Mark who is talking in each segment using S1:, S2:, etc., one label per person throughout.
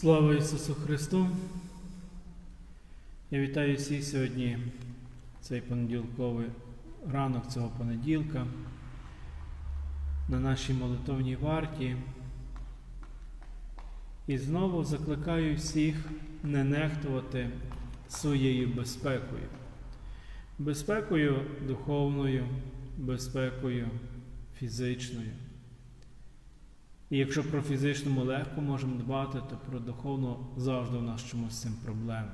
S1: Слава Ісусу Христу! Я вітаю всіх сьогодні, цей понеділковий ранок цього понеділка, на нашій молитовній варті. І знову закликаю всіх не нехтувати своєю безпекою. Безпекою духовною, безпекою фізичною. І якщо про фізичну ми легко можемо дбати, то про духовну завжди в нас чомусь з цим проблеми.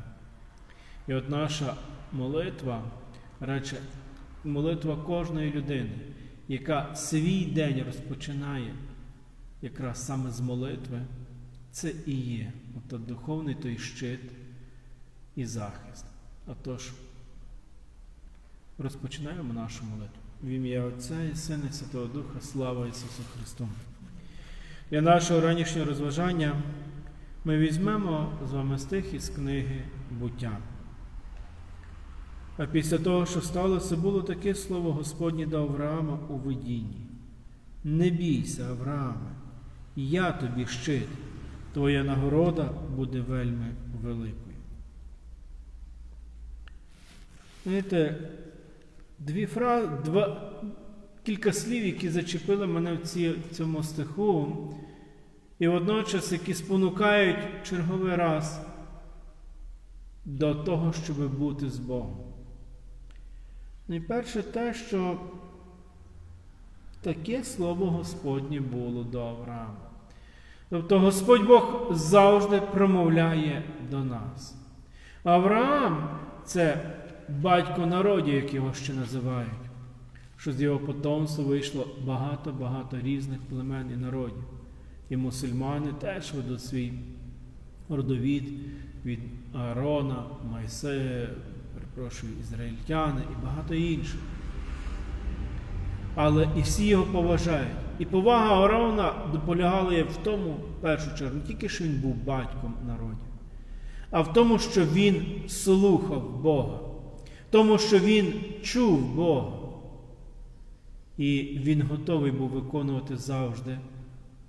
S1: І от наша молитва, радше молитва кожної людини, яка свій день розпочинає якраз саме з молитви, це і є от духовний той щит і захист. Отож, розпочинаємо нашу молитву. В ім'я Отця і Сина і Святого Духа, слава Ісусу Христу! Для нашого ранішнього розважання ми візьмемо з вами стих із книги буття. А після того, що сталося, було таке слово Господнє до Авраама у видінні. Не бійся, Аврааме, я тобі щит, твоя нагорода буде вельми великою. Знаєте, дві фрази, два, кілька слів, які зачепили мене в, ці, в цьому стиху, і водночас, які спонукають черговий раз до того, щоб бути з Богом. Найперше те, що таке слово Господнє було до Авраама. Тобто Господь Бог завжди промовляє до нас. Авраам це батько народів, як його ще називають що з його потомства вийшло багато-багато різних племен і народів. І мусульмани теж ведуть свій родовід від Аарона, Майсея, перепрошую, ізраїльтяни і багато інших. Але і всі його поважають. І повага Аарона полягала в тому, в першу чергу, не тільки що він був батьком народів, а в тому, що він слухав Бога, в тому, що він чув Бога. І він готовий був виконувати завжди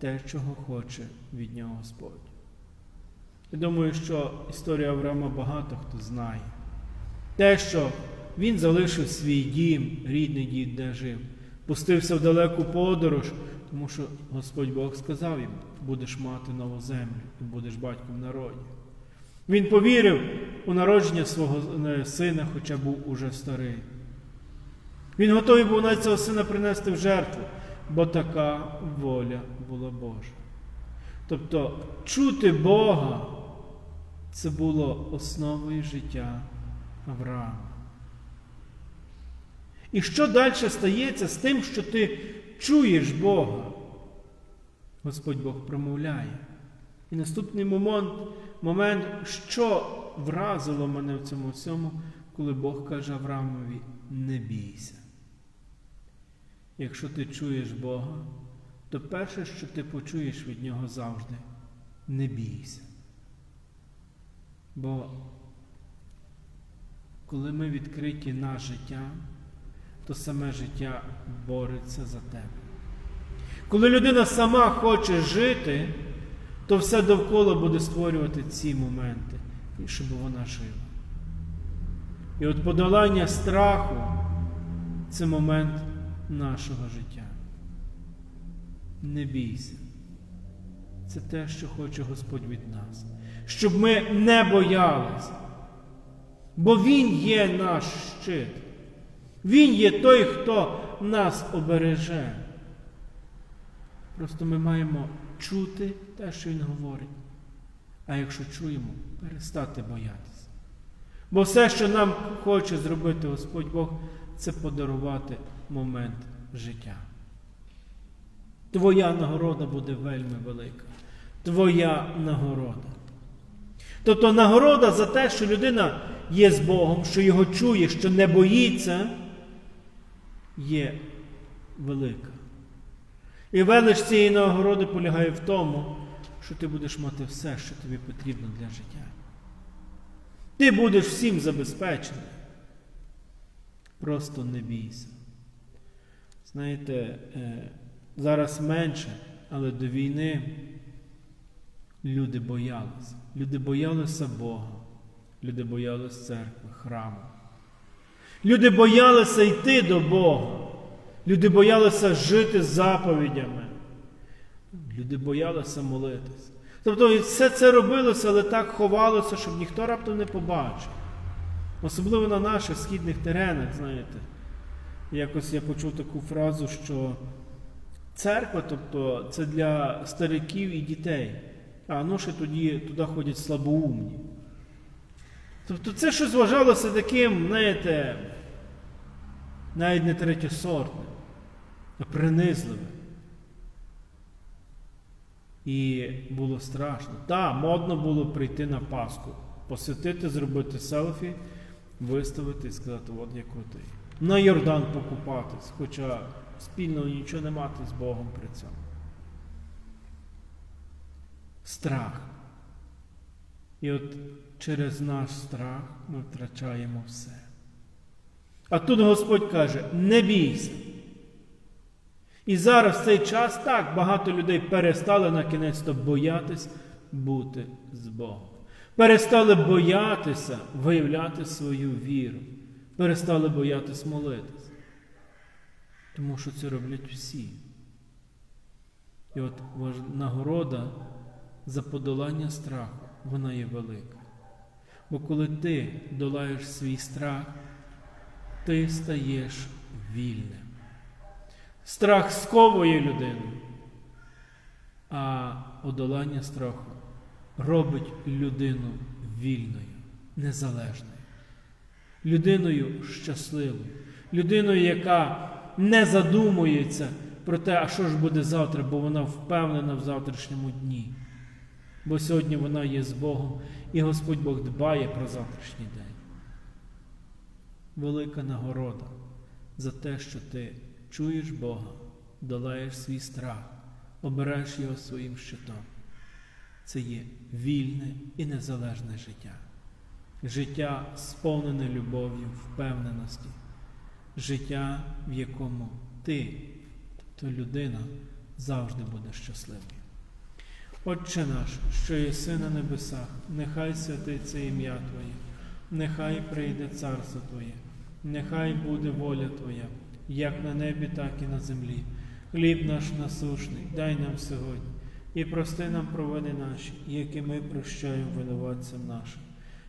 S1: те, чого хоче від нього Господь. Я думаю, що історія Авраама багато хто знає. Те, що він залишив свій дім, рідний дім, де жив, пустився в далеку подорож, тому що Господь Бог сказав йому, будеш мати нову землю і будеш батьком народів. Він повірив у народження свого сина, хоча був уже старий. Він готовий був навіть цього сина принести в жертву, бо така воля була Божа. Тобто чути Бога це було основою життя Авраама. І що далі стається з тим, що ти чуєш Бога? Господь Бог промовляє. І наступний момент, момент, що вразило мене в цьому всьому, коли Бог каже Авраамові, не бійся. Якщо ти чуєш Бога, то перше, що ти почуєш від Нього завжди, не бійся. Бо коли ми відкриті на життя, то саме життя бореться за тебе. Коли людина сама хоче жити, то все довкола буде створювати ці моменти, щоб вона жила. І от подолання страху це момент нашого життя. Не бійся. Це те, що хоче Господь від нас. Щоб ми не боялися. Бо Він є наш щит. Він є той, хто нас обереже. Просто ми маємо чути те, що Він говорить. А якщо чуємо, перестати боятися. Бо все, що нам хоче зробити Господь Бог, це подарувати момент життя. Твоя нагорода буде вельми велика. Твоя нагорода. Тобто нагорода за те, що людина є з Богом, що його чує, що не боїться, є велика. І велич цієї нагороди полягає в тому, що ти будеш мати все, що тобі потрібно для життя. Ти будеш всім забезпечений. Просто не бійся. Знаєте, зараз менше, але до війни Люди боялися. Люди боялися Бога. Люди боялися церкви, храму. Люди боялися йти до Бога. Люди боялися жити заповідями. Люди боялися молитись. Тобто все це робилося, але так ховалося, щоб ніхто раптом не побачив. Особливо на наших східних теренах, знаєте. Якось я почув таку фразу, що церква, тобто, це для стариків і дітей, а ну ще тоді туди ходять слабоумні. Тобто це щось вважалося таким, знаєте, навіть не третєсортним, а принизливим. І було страшно. Так, модно було прийти на Пасху, посвятити, зробити селфі, виставити і сказати, от я крутий. На Йордан покупатись, хоча спільного нічого не мати з Богом при цьому. Страх. І от через наш страх ми втрачаємо все. А тут Господь каже: не бійся. І зараз в цей час так багато людей перестали на кінець то боятись бути з Богом. Перестали боятися виявляти свою віру. Перестали боятись молитись. Тому що це роблять всі. І от нагорода за подолання страху, вона є велика. Бо коли ти долаєш свій страх, ти стаєш вільним. Страх сковує людину, а одолання страху робить людину вільною, незалежною, людиною щасливою, людиною, яка не задумується про те, а що ж буде завтра, бо вона впевнена в завтрашньому дні. Бо сьогодні вона є з Богом, і Господь Бог дбає про завтрашній день. Велика нагорода за те, що ти чуєш Бога, долаєш свій страх, обираєш його своїм щитом. Це є вільне і незалежне життя. Життя сповнене любов'ю, впевненості, життя, в якому ти, тобто людина, завжди буде щасливою. Отче наш, що єси на небесах, нехай святиться ім'я Твоє, нехай прийде царство Твоє, нехай буде воля Твоя, як на небі, так і на землі. Хліб наш насушний, дай нам сьогодні, і прости нам провини наші, які ми прощаємо винуватцям нашим.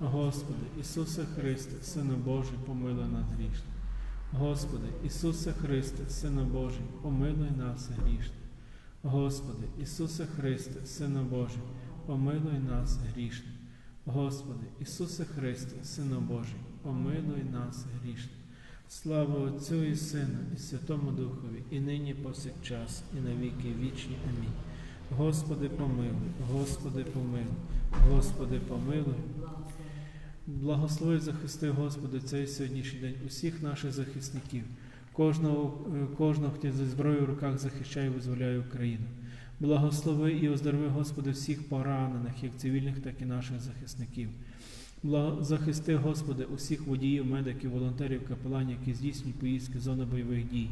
S1: Господи, Ісусе Христе, Сину Божий, помилуй нас грішних. Господи, Ісусе Христе, Сину Божий, помилуй нас грішних. Господи, Ісусе Христе, Сину Божий, помилуй нас грішних. Господи, Ісусе Христе, Сину Божий, помилуй нас грішних. Слава Отцю і Сину, і Святому Духові, і нині повсякчас, і на віки вічні. Амінь. Господи, помилуй, Господи, помилуй, Господи, помилуй. Благослови, захисти, Господи, цей сьогоднішній день усіх наших захисників, кожного, е, кожного, хто зі зброєю в руках захищає і визволяє Україну. Благослови і оздорови, Господи, всіх поранених, як цивільних, так і наших захисників. Захисти, Господи, усіх водіїв, медиків, волонтерів, капеланів, які здійснюють поїздки в зони бойових дій.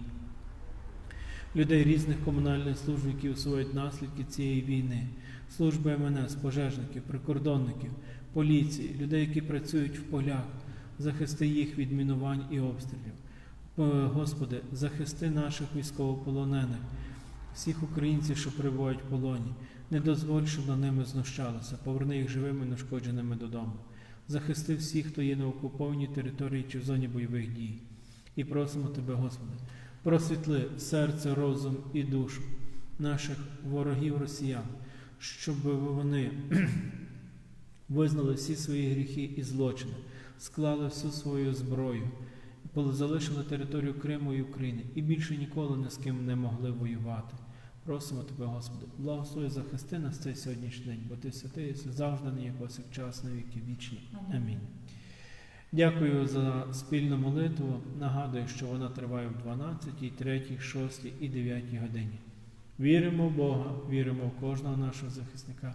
S1: Людей різних комунальних служб, які усувають наслідки цієї війни, служби МНС, пожежників, прикордонників, поліції, людей, які працюють в полях, захисти їх від мінувань і обстрілів. Господи, захисти наших військовополонених, всіх українців, що перебувають в полоні. Не дозволь, щоб над ними знущалися, поверни їх живими, і нешкодженими додому. Захисти всіх, хто є на окупованій території чи в зоні бойових дій. І просимо Тебе, Господи, просвітли серце, розум і душу наших ворогів росіян, щоб вони визнали всі свої гріхи і злочини, склали всю свою зброю, залишили територію Криму і України і більше ніколи ні з ким не могли воювати. Просимо Тебе, Господи, благослови захисти нас цей сьогоднішній день, бо Ти святий, єси завжди нині повсякчас на віки вічні. Амінь. Дякую за спільну молитву. Нагадую, що вона триває в 12, 3, 6 і 9 годині. Віримо в Бога, віримо в кожного нашого захисника